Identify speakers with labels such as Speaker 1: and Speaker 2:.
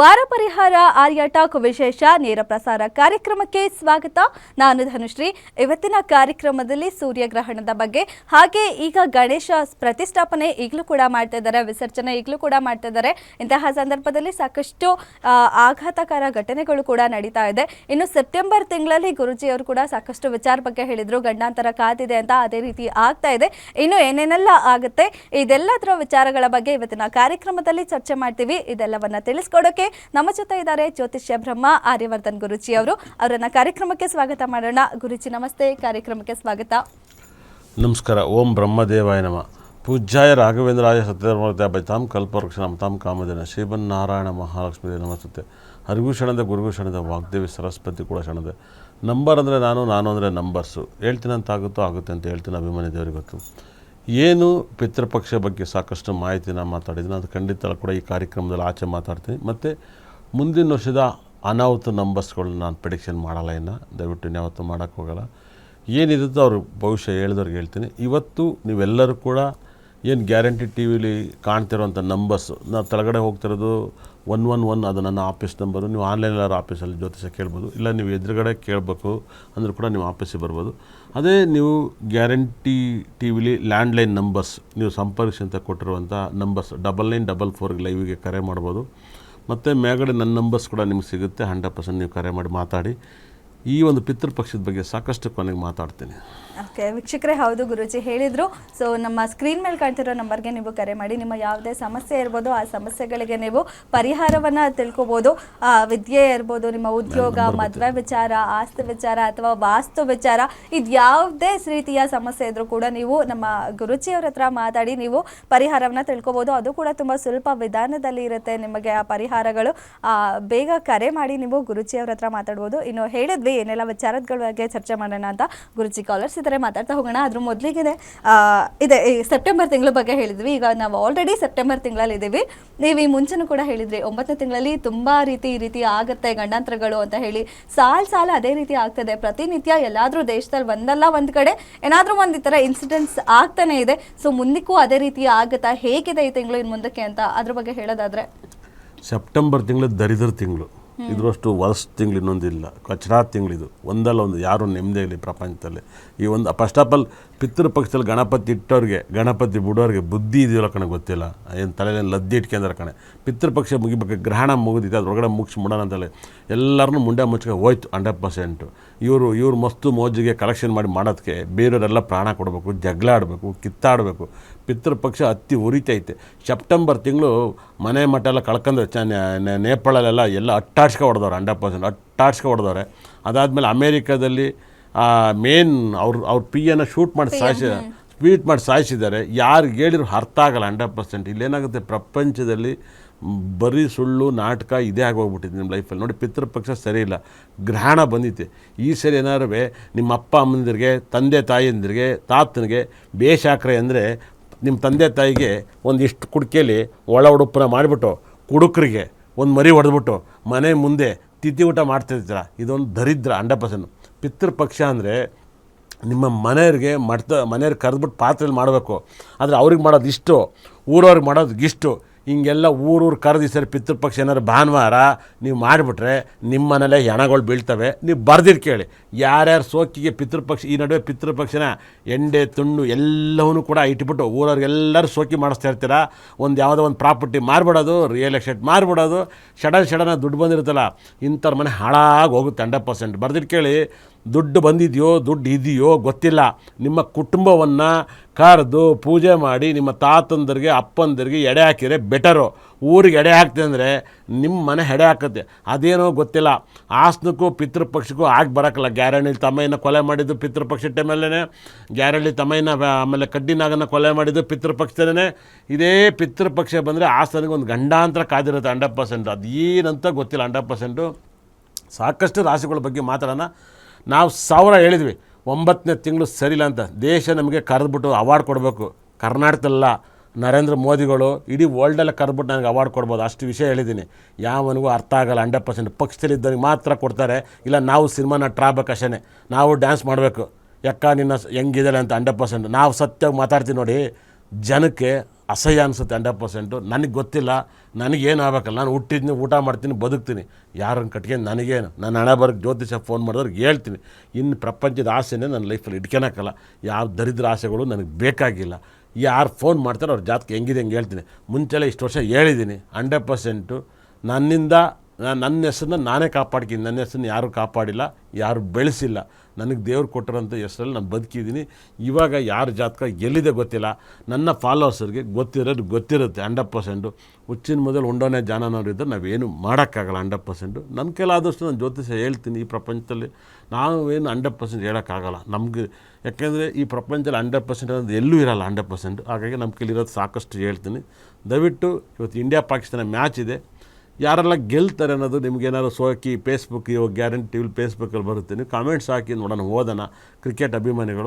Speaker 1: ವಾರ ಪರಿಹಾರ ಆರ್ಯ ಟಾಕ್ ವಿಶೇಷ ನೇರ ಪ್ರಸಾರ ಕಾರ್ಯಕ್ರಮಕ್ಕೆ ಸ್ವಾಗತ. ನಾನು ಧನುಶ್ರೀ. ಇವತ್ತಿನ ಕಾರ್ಯಕ್ರಮದಲ್ಲಿ ಸೂರ್ಯಗ್ರಹಣದ ಬಗ್ಗೆ, ಹಾಗೆ ಈಗ ಗಣೇಶ ಪ್ರತಿಷ್ಠಾಪನೆ ಈಗಲೂ ಕೂಡ ಮಾಡ್ತಾ ಇದ್ದಾರೆ, ವಿಸರ್ಜನೆ ಈಗಲೂ ಕೂಡ ಮಾಡ್ತಾ ಇದ್ದಾರೆ. ಇಂತಹ ಸಂದರ್ಭದಲ್ಲಿ ಸಾಕಷ್ಟು ಆಘಾತಕರ ಘಟನೆಗಳು ಕೂಡ ನಡೀತಾ ಇದೆ. ಇನ್ನು ಸೆಪ್ಟೆಂಬರ್ ತಿಂಗಳಲ್ಲಿ ಗುರುಜಿಯವರು ಕೂಡ ಸಾಕಷ್ಟು ವಿಚಾರ ಬಗ್ಗೆ ಹೇಳಿದ್ರು. ಗಂಡಾಂತರ ಕಾದಿದೆ ಅಂತ ಅದೇ ರೀತಿ ಆಗ್ತಾ ಇದೆ. ಇನ್ನು ಏನೇನೆಲ್ಲ ಆಗುತ್ತೆ, ಇದೆಲ್ಲದರ ವಿಚಾರಗಳ ಬಗ್ಗೆ ಇವತ್ತಿನ ಕಾರ್ಯಕ್ರಮದಲ್ಲಿ ಚರ್ಚೆ ಮಾಡ್ತೀವಿ. ಇದೆಲ್ಲವನ್ನ ತಿಳಿಸ್ಕೊಡೋಕೆ ನಮ್ಮ ಜೊತೆ ಇದ್ದಾರೆ ಜ್ಯೋತಿಷ್ಯ ಬ್ರಹ್ಮ ಆರ್ಯವರ್ಧನ್ ಗುರುಜಿ ಅವರು. ಅವರನ್ನ ಕಾರ್ಯಕ್ರಮಕ್ಕೆ ಸ್ವಾಗತ ಮಾಡೋಣ. ಗುರುಜಿ, ನಮಸ್ತೆ. ಕಾರ್ಯಕ್ರಮಕ್ಕೆ ಸ್ವಾಗತ.
Speaker 2: ನಮಸ್ಕಾರ. ಓಂ ಬ್ರಹ್ಮದೇವಾಯ ನಮ. ಪೂಜ್ಯಾಯ ರಾಘವೇಂದ್ರಾಯ ಸತ್ಯಧರ್ಮತೆ ಬೈತಾಂ ಕಲ್ಪವೃಕ್ಷ ತಾಮ್ ಕಾಮಧೇನ. ಶ್ರೀಮನ್ನಾರಾಯಣ ಮಹಾಲಕ್ಷ್ಮೀ ನಮಸ್ತುತೆ ಹರಿಗೂ ಕ್ಷಣದ ಗುರುಗೂ ವಾಗ್ದೇವಿ ಸರಸ್ವತಿ ಕೂಡ ಕ್ಷಣದ ನಂಬರ್ ಅಂದರೆ ನಾನು ನಾನು ಅಂದರೆ ನಂಬರ್ಸು. ಹೇಳ್ತೀನಂತಾಗುತ್ತೋ ಆಗುತ್ತೆ ಅಂತ ಹೇಳ್ತೀನಿ. ಅಭಿಮಾನಿ ದೇವರಿಗೆ ಗೊತ್ತು. ಏನು ಪಿತೃಪಕ್ಷ ಬಗ್ಗೆ ಸಾಕಷ್ಟು ಮಾಹಿತಿನ ಮಾತಾಡಿದ್ದೀನಿ, ಅದು ಖಂಡಿತ ಕೂಡ ಈ ಕಾರ್ಯಕ್ರಮದಲ್ಲಿ ಆಚೆ ಮಾತಾಡ್ತೀನಿ. ಮತ್ತು ಮುಂದಿನ ವರ್ಷದ ಅನಾಹುತ ನಂಬರ್ಸ್ಗಳನ್ನ ನಾನು ಪ್ರಿಡಿಕ್ಷನ್ ಮಾಡಲ್ಲ ಇನ್ನು, ದಯವಿಟ್ಟು ಇನ್ಯಾವತ್ತೂ ಮಾಡೋಕ್ಕೆ ಹೋಗಲ್ಲ. ಏನಿರುತ್ತೋ ಅವ್ರ ಭವಿಷ್ಯ ಹೇಳಿದವ್ರಿಗೆ ಹೇಳ್ತೀನಿ. ಇವತ್ತು ನೀವೆಲ್ಲರೂ ಕೂಡ ಏನು ಗ್ಯಾರಂಟಿ ಟಿ ವಿಲಿ ಕಾಣ್ತಿರೋಂಥ ನಂಬರ್ಸು ನಾವು ತಳಗಡೆ ಹೋಗ್ತಿರೋದು ಒನ್ ಒನ್ ಒನ್ ಅದು ನನ್ನ ಆಫೀಸ್ ನಂಬರು ನೀವು ಆನ್ಲೈನ್ ಆಫೀಸಲ್ಲಿ ಜ್ಯೋತಿಷ ಕೇಳ್ಬೋದು. ಇಲ್ಲ ನೀವು ಎದುರುಗಡೆ ಕೇಳಬೇಕು ಅಂದರೂ ಕೂಡ ನೀವು ಆಫೀಸಿಗೆ ಬರ್ಬೋದು. ಅದೇ ನೀವು ಗ್ಯಾರಂಟಿ ಟಿ ವಿಲಿ ಲ್ಯಾಂಡ್ಲೈನ್ ನಂಬರ್ಸ್ ನೀವು ಸಂಪರ್ಕಿಸಿ ಅಂತ ಕೊಟ್ಟಿರುವಂಥ ನಂಬರ್ಸ್ ಡಬಲ್ ನೈನ್ ಡಬಲ್ ಫೋರ್ಗೆ ಲೈವಿಗೆ ಕರೆ ಮಾಡ್ಬೋದು. ಮತ್ತು ಮೇಗಡೆ ನನ್ನ ನಂಬರ್ಸ್ ಕೂಡ ನಿಮ್ಗೆ ಸಿಗುತ್ತೆ ಹಂಡ್ರೆಡ್ ಪರ್ಸೆಂಟ್ ನೀವು ಕರೆ ಮಾಡಿ ಮಾತಾಡಿ. ಈ ಒಂದು ಪಿತೃಪಕ್ಷದ ಬಗ್ಗೆ ಸಾಕಷ್ಟು ಕೊನೆಗೆ ಮಾತಾಡ್ತೀನಿ.
Speaker 1: ಓಕೆ ವೀಕ್ಷಕರೇ ಹೌದು ಗುರುಜಿ ಹೇಳಿದ್ರು. ಸೊ ನಮ್ಮ ಸ್ಕ್ರೀನ್ ಮೇಲೆ ಕಾಣ್ತಿರೋ ನಂಬರ್ಗೆ ನೀವು ಕರೆ ಮಾಡಿ. ನಿಮ್ಮ ಯಾವುದೇ ಸಮಸ್ಯೆ ಇರ್ಬೋದು ಆ ಸಮಸ್ಯೆಗಳಿಗೆ ನೀವು ಪರಿಹಾರವನ್ನ ತಿಳ್ಕೊಬೋದು. ಆ, ವಿದ್ಯೆ ಇರ್ಬೋದು ನಿಮ್ಮ ಉದ್ಯೋಗ ಮದುವೆ ವಿಚಾರ ಆಸ್ತಿ ವಿಚಾರ ಅಥವಾ ವಾಸ್ತು ವಿಚಾರ ಇದು ಯಾವುದೇ ರೀತಿಯ ಸಮಸ್ಯೆ ಇದ್ರೂ ಕೂಡ ನೀವು ನಮ್ಮ ಗುರುಜಿಯವ್ರ ಹತ್ರ ಮಾತಾಡಿ ನೀವು ಪರಿಹಾರವನ್ನ ತಿಳ್ಕೊಬೋದು. ಅದು ಕೂಡ ತುಂಬ ಸ್ವಲ್ಪ ವಿಧಾನದಲ್ಲಿ ಇರುತ್ತೆ. ನಿಮಗೆ ಆ ಪರಿಹಾರಗಳು ಆ, ಬೇಗ ಕರೆ ಮಾಡಿ ನೀವು ಗುರುಜಿಯವ್ರ ಹತ್ರ ಮಾತಾಡ್ಬೋದು. ಇನ್ನು ಹೇಳಿದ್ವಿ ಏನೆಲ್ಲ ವಿಚಾರಗಳ ಬಗ್ಗೆ ಚರ್ಚೆ ಮಾಡೋಣ ಅಂತ ಗುರುಜಿ ಕಾಲರ್ಸ್ ಇದ್ದಾರೆ ಮಾತಾಡ್ತಾ ಹೋಗೋಣ. ಅದ್ರ ಮೊದಲಿಗೆ ಇದೆ ಸೆಪ್ಟೆಂಬರ್ ತಿಂಗಳ ಬಗ್ಗೆ ಹೇಳಿದ್ವಿ. ಈಗ ನಾವು ಆಲ್ರೆಡಿ ಸೆಪ್ಟೆಂಬರ್ ತಿಂಗಳಲ್ಲಿ ಇದ್ದೀವಿ. ನೀವು ಈ ಮುಂಚೆನೂ ಕೂಡ ಹೇಳಿದ್ರಿ, ಒಂಬತ್ತನೇ ತಿಂಗಳಲ್ಲಿ ತುಂಬಾ ರೀತಿ ಈ ರೀತಿ ಆಗುತ್ತೆ ಗಂಡಾಂತರಗಳು ಅಂತ ಹೇಳಿ. ಸಾಲ್ ಸಾಲ ಅದೇ ರೀತಿ ಆಗ್ತದೆ. ಪ್ರತಿನಿತ್ಯ ಎಲ್ಲಾದ್ರೂ ದೇಶದಲ್ಲಿ ಒಂದಲ್ಲ ಒಂದ್ ಕಡೆ, ಏನಾದ್ರೂ ಒಂದ್ ಈ ತರ ಇನ್ಸಿಡೆಂಟ್ಸ್ ಆಗ್ತಾನೆ ಇದೆ. ಸೊ ಮುಂದಕ್ಕೂ ಅದೇ ರೀತಿ ಆಗುತ್ತಾ? ಹೇಗಿದೆ ಈ ತಿಂಗಳು ಇನ್ ಮುಂದಕ್ಕೆ ಅಂತ ಅದ್ರ ಬಗ್ಗೆ ಹೇಳೋದಾದ್ರೆ.
Speaker 2: ಸೆಪ್ಟೆಂಬರ್ ತಿಂಗಳು ದರಿದ್ರ ತಿಂಗಳು. ಇದರಷ್ಟು ವರ್ಷ ತಿಂಗಳು ಇನ್ನೊಂದಿಲ್ಲ ಕಚರಾ ತಿಂಗಳಿದು. ಒಂದಲ್ಲ ಒಂದು, ಯಾರು ನೆಮ್ಮದಿ ಆಗಲಿ ಪ್ರಪಂಚದಲ್ಲಿ. ಈ ಒಂದು ಫಸ್ಟ್ ಆಫ್ ಆಲ್ ಪಿತೃಪಕ್ಷದಲ್ಲಿ ಗಣಪತಿ ಇಟ್ಟವ್ರಿಗೆ, ಗಣಪತಿ ಬಿಡೋರಿಗೆ ಬುದ್ಧಿ ಇದೆಯಲ್ಲ ಕಣೆ ಗೊತ್ತಿಲ್ಲ. ಏನು ತಲೆಯಲ್ಲಿ ಲದ್ದಿ ಇಟ್ಕೊಂಡ್ರೆ ಕಣೆ. ಪಿತೃಪಕ್ಷ ಮುಗಿಬೇಕು, ಗ್ರಹಣ ಮುಗಿದಿದೆ, ಅದ್ರೊಳಗಡೆ ಮುಗಿಸಿ ಮುಡೋಣ ಅಂತೇಳಿ. ಎಲ್ಲರನ್ನೂ ಮುಂಡೆ ಮುಚ್ಕೊಂಡು ಹೋಯ್ತು ಹಂಡ್ರೆಡ್ ಪರ್ಸೆಂಟು ಇವರು ಇವರು ಮಸ್ತು ಮೋಜಿಗೆ ಕಲೆಕ್ಷನ್ ಮಾಡಿ ಮಾಡೋದಕ್ಕೆ ಬೇರೆಯವರೆಲ್ಲ ಪ್ರಾಣ ಕೊಡಬೇಕು ಜಗಳ ಆಡಬೇಕು ಕಿತ್ತಾಡಬೇಕು. ಪಿತೃಪಕ್ಷ ಹತ್ತಿ ಉರಿತೈತೆ. ಸೆಪ್ಟೆಂಬರ್ ತಿಂಗಳು ಮನೆ ಮಠ ಎಲ್ಲ ಕಳ್ಕೊಂಡ್ರೆ ಚ ನೇಪಾಳಲ್ಲೆಲ್ಲ ಎಲ್ಲ ಅಟ್ಟಾಡ್ಸ್ಕೊ ಹೊಡೆದವ್ರೆ ಹಂಡ್ರೆಡ್ ಪರ್ಸೆಂಟ್ ಅಟ್ಟಾಡ್ಸ್ಕೊ ಹೊಡೆದವ್ರೆ. ಅದಾದಮೇಲೆ ಅಮೇರಿಕಾದಲ್ಲಿ ಮೇನ್ ಅವ್ರು ಅವ್ರ ಪಿ ಎನ ಶೂಟ್ ಮಾಡಿ ಸಾಯಿಸಿ ಸ್ವೀಟ್ ಮಾಡಿ ಸಾಯಿಸಿದ್ದಾರೆ. ಯಾರಿಗೆ ಹೇಳಿದ್ರು ಅರ್ಥ ಆಗಲ್ಲ ಹಂಡ್ರೆಡ್ ಪರ್ಸೆಂಟ್ ಇಲ್ಲೇನಾಗುತ್ತೆ ಪ್ರಪಂಚದಲ್ಲಿ ಬರೀ ಸುಳ್ಳು, ನಾಟಕ ಇದೇ ಆಗೋಗ್ಬಿಟ್ಟಿದೆ ನಿಮ್ಮ ಲೈಫಲ್ಲಿ ನೋಡಿ, ಪಿತೃಪಕ್ಷ ಸರಿ ಇಲ್ಲ. ಗ್ರಹಣ ಬಂದಿತ್ತೆ. ಈ ಸರಿ ಏನಾದ್ರು ನಿಮ್ಮ ಅಪ್ಪ ಅಮ್ಮಂದಿರಿಗೆ, ತಂದೆ ತಾಯಿಯಂದಿರಿಗೆ, ತಾತನಿಗೆ ಬೇಷಾಕ್ರೆ ಅಂದರೆ ನಿಮ್ಮ ತಂದೆ ತಾಯಿಗೆ ಒಂದಿಷ್ಟು ಕುಡಿಕೆಯಲ್ಲಿ ಒಳ ಉಡುಪನ ಮಾಡಿಬಿಟ್ಟು, ಕುಡುಕರಿಗೆ ಒಂದು ಮರಿ ಹೊಡೆದ್ಬಿಟ್ಟು, ಮನೆ ಮುಂದೆ ತಿಥಿ ಊಟ ಮಾಡ್ತಿರ್ತೀರ? ಇದೊಂದು ದರಿದ್ರ ಹಂಡ್ರೆಡ್ ಪರ್ಸೆಂಟ್ ಪಿತೃಪಕ್ಷ ಅಂದರೆ ನಿಮ್ಮ ಮನೆಯವ್ರಿಗೆ ಮಡ್ತ ಮನೆಯವ್ರಿಗೆ ಕರೆದ್ಬಿಟ್ಟು ಪಾತ್ರೆಯಲ್ಲಿ ಮಾಡಬೇಕು. ಆದರೆ ಅವ್ರಿಗೆ ಮಾಡೋದು ಇಷ್ಟು, ಊರವ್ರಿಗೆ ಮಾಡೋದು ಇಷ್ಟು. ಹಿಂಗೆಲ್ಲ ಊರೂರು ಕರೆದು ಸರ್ ಪಿತೃಪಕ್ಷ ಏನಾದ್ರು ಭಾನುವಾರ ನೀವು ಮಾಡಿಬಿಟ್ರೆ ನಿಮ್ಮ ಮನೇಲೆ ಹೆಣಗಳು ಬೀಳ್ತವೆ. ನೀವು ಬರ್ದಿರ್ ಕೇಳಿ. ಯಾರ್ಯಾರು ಸೋಕಿಗೆ ಪಿತೃಪಕ್ಷ ಈ ನಡುವೆ ಪಿತೃಪಕ್ಷನ ಎಂಡೆ, ತುಂಡು ಎಲ್ಲವನ್ನೂ ಕೂಡ ಇಟ್ಬಿಟ್ಟು ಊರವ್ರಿಗೆಲ್ಲರೂ ಸೋಕಿ ಮಾಡಿಸ್ತಾ ಇರ್ತೀರ? ಒಂದು ಯಾವುದೋ ಒಂದು ಪ್ರಾಪರ್ಟಿ ಮಾರ್ಬಿಡೋದು ರಿಯಲ್ ಎಸ್ಟೇಟ್ ಮಾರ್ಬಿಡೋದು ಸಡನ್ ಸಡನ್ ದುಡ್ಡು ಬಂದಿರುತ್ತಲ್ಲ, ಇಂಥವ್ರ ಮನೆ ಹಾಳಾಗಿ ಹೋಗುತ್ತೆ ಹಂಡ್ರೆಡ್ ಪರ್ಸೆಂಟ್. ಬರ್ದಿಟ್ಟು ಕೇಳಿ, ದುಡ್ಡು ಬಂದಿದೆಯೋ, ದುಡ್ಡು ಇದೆಯೋ ಗೊತ್ತಿಲ್ಲ. ನಿಮ್ಮ ಕುಟುಂಬವನ್ನು ಕರೆದು ಪೂಜೆ ಮಾಡಿ ನಿಮ್ಮ ತಾತಂದರಿಗೆ, ಅಪ್ಪಂದರಿಗೆ ಎಡೆ ಹಾಕಿದರೆ ಬೆಟರು ಊರಿಗೆ ಎಡೆ ಹಾಕ್ತೆ ಅಂದರೆ ನಿಮ್ಮ ಮನೆ ಎಡೆ ಹಾಕುತ್ತೆ. ಅದೇನೋ ಗೊತ್ತಿಲ್ಲ. ಆಸ್ನಕ್ಕೂ ಪಿತೃಪಕ್ಷಕ್ಕೂ ಆಗಿ ಬರೋಕ್ಕಲ್ಲ ಗ್ಯಾರಣಿ ತಮ್ಮಯ್ಯನ ಕೊಲೆ ಮಾಡಿದ್ದು ಪಿತೃಪಕ್ಷ ಟೈಮಲ್ಲೇ ಗ್ಯಾರಳ್ಳಿ ತಮ್ಮಯ್ಯನ ಆಮೇಲೆ ಕಡ್ಡಿನಾಗನ ಕೊಲೆ ಮಾಡಿದ್ದು ಪಿತೃಪಕ್ಷದಲ್ಲೇ ಇದೇ ಪಿತೃಪಕ್ಷ ಬಂದರೆ ಆಸ್ತನಿಗೆ ಒಂದು ಗಂಡಾಂತರ ಕಾದಿರುತ್ತೆ ಹಂಡ್ರೆಡ್ ಪರ್ಸೆಂಟ್ ಅದು ಏನಂತ ಗೊತ್ತಿಲ್ಲ ಹಂಡ್ರೆಡ್ ಪರ್ಸೆಂಟು ಸಾಕಷ್ಟು ರಾಶಿಗಳ ಬಗ್ಗೆ ಮಾತಾಡೋಣ. ನಾವು ಸಾವಿರ ಹೇಳಿದ್ವಿ. ಒಂಬತ್ತನೇ ತಿಂಗಳು ಸರಿಲ್ಲ ಅಂತ ದೇಶ ನಮಗೆ ಕರೆದ್ಬಿಟ್ಟು ಅವಾರ್ಡ್ ಕೊಡಬೇಕು. ಕರ್ನಾಟಕದಲ್ಲ ನರೇಂದ್ರ ಮೋದಿಗಳು ಇಡೀ ವರ್ಲ್ಡೆಲ್ಲ ಕರೆದ್ಬಿಟ್ಟು ನನಗೆ ಅವಾರ್ಡ್ ಕೊಡ್ಬೋದು. ಅಷ್ಟು ವಿಷಯ ಹೇಳಿದ್ದೀನಿ. ಯಾವನಿಗೂ ಅರ್ಥ ಆಗಲ್ಲ ಹಂಡ್ರೆಡ್ ಪರ್ಸೆಂಟ್ ಪಕ್ಷದಲ್ಲಿದ್ದವ್ರಿಗೆ ಮಾತ್ರ ಕೊಡ್ತಾರೆ. ಇಲ್ಲ ನಾವು ಸಿನಿಮಾನ ಟ್ರಾಬೇಕು ಅಷ್ಟೇ ನಾವು ಡ್ಯಾನ್ಸ್ ಮಾಡಬೇಕು. ಯಾಕ ನಿನ್ನ ಹೆಂಗಿದ್ದಾಳೆ ಅಂತ ಹಂಡ್ರೆಡ್ ಪರ್ಸೆಂಟ್ ನಾವು ಸತ್ಯವಾಗಿ ಮಾತಾಡ್ತೀವಿ ನೋಡಿ, ಜನಕ್ಕೆ ಅಸಹ್ಯ ಅನಿಸುತ್ತೆ ಹಂಡ್ರೆಡ್ ಪರ್ಸೆಂಟು. ನನಗೆ ಗೊತ್ತಿಲ್ಲ ನನಗೇನು ಆಗಬೇಕಲ್ಲ, ನಾನು ಹುಟ್ಟಿದ್ನಿ, ಊಟ ಮಾಡ್ತೀನಿ, ಬದುಕ್ತೀನಿ. ಯಾರನ್ನು ಕಟ್ಕೊಂಡು ನನಗೇನು. ನನ್ನ ಹಣ ಬರೋಕ್ಕೆ ಜ್ಯೋತಿಷ ಫೋನ್ ಮಾಡಿದವ್ರಿಗೆ ಹೇಳ್ತೀನಿ. ಇನ್ನು ಪ್ರಪಂಚದ ಆಸೆನೇ ನನ್ನ ಲೈಫಲ್ಲಿ ಇಟ್ಕೊಳಕ್ಕಲ್ಲ ಯಾವ ದರಿದ್ರ ಆಸೆಗಳು ನನಗೆ ಬೇಕಾಗಿಲ್ಲ. ಯಾರು ಫೋನ್ ಮಾಡ್ತಾರೋ ಅವ್ರ ಜಾತಕ ಹೆಂಗಿದೆ ಹೆಂಗೆ ಹೇಳ್ತೀನಿ. ಮುಂಚೆಲ್ಲ ಇಷ್ಟು ವರ್ಷ ಹೇಳಿದ್ದೀನಿ ಹಂಡ್ರೆಡ್ ಪರ್ಸೆಂಟು. ನನ್ನಿಂದ ನಾನು ನನ್ನ ಹೆಸರನ್ನ ನಾನೇ ಕಾಪಾಡ್ತೀನಿ. ನನ್ನ ಹೆಸರನ್ನ ಯಾರೂ ಕಾಪಾಡಿಲ್ಲ, ಯಾರು ಬೆಳೆಸಿಲ್ಲ. ನನಗೆ ದೇವ್ರು ಕೊಟ್ಟಿರೋಂಥ ಹೆಸರಲ್ಲಿ ನಾನು ಬದುಕಿದ್ದೀನಿ ಇವಾಗ ಯಾರ ಜಾತಕ ಎಲ್ಲಿದೆ ಗೊತ್ತಿಲ್ಲ. ನನ್ನ ಫಾಲೋವರ್ಸರಿಗೆ ಗೊತ್ತಿರೋದು ಗೊತ್ತಿರುತ್ತೆ ಹಂಡ್ರೆಡ್ ಪರ್ಸೆಂಟು. ಹುಚ್ಚಿನ ಮೊದಲು ಉಂಡೋನೇ ಜಾನನವ್ರು ಇದ್ದರೆ ನಾವೇನು ಮಾಡೋಕ್ಕಾಗಲ್ಲ ಹಂಡ್ರೆಡ್ ಪರ್ಸೆಂಟು. ನನ್ನ ಕೈಲಾದಷ್ಟು ನಾನು ಜ್ಯೋತಿಷ ಹೇಳ್ತೀನಿ ಈ ಪ್ರಪಂಚದಲ್ಲಿ. ನಾವೇನು ಹಂಡ್ರೆಡ್ ಪರ್ಸೆಂಟ್ ಹೇಳೋಕ್ಕಾಗಲ್ಲ. ನಮಗೆ ಯಾಕೆಂದರೆ ಈ ಪ್ರಪಂಚದಲ್ಲಿ ಹಂಡ್ರೆಡ್ ಪರ್ಸೆಂಟ್ ಅನ್ನೋದು ಎಲ್ಲೂ ಇರಲ್ಲ ಹಂಡ್ರೆಡ್ ಪರ್ಸೆಂಟ್. ಹಾಗಾಗಿ ನಮ್ಮ ಕೈಲಿರೋದು ಸಾಕಷ್ಟು ಹೇಳ್ತೀನಿ. ದಯವಿಟ್ಟು ಇವತ್ತು ಇಂಡಿಯಾ ಪಾಕಿಸ್ತಾನ ಮ್ಯಾಚ್ ಇದೆ. ಯಾರೆಲ್ಲ ಗೆಲ್ತಾರೆ ಅನ್ನೋದು ನಿಮಗೇನಾದ್ರು ಸೋಕಿ ಫೇಸ್ಬುಕ್ ಇವಾಗ ಗ್ಯಾರಂಟಿ ಫೇಸ್ಬುಕ್ಕಲ್ಲಿ ಬರುತ್ತೆ. ನೀವು ಕಾಮೆಂಟ್ಸ್ ಹಾಕಿ ನೋಡೋಣ, ಓದೋಣ. ಕ್ರಿಕೆಟ್ ಅಭಿಮಾನಿಗಳು.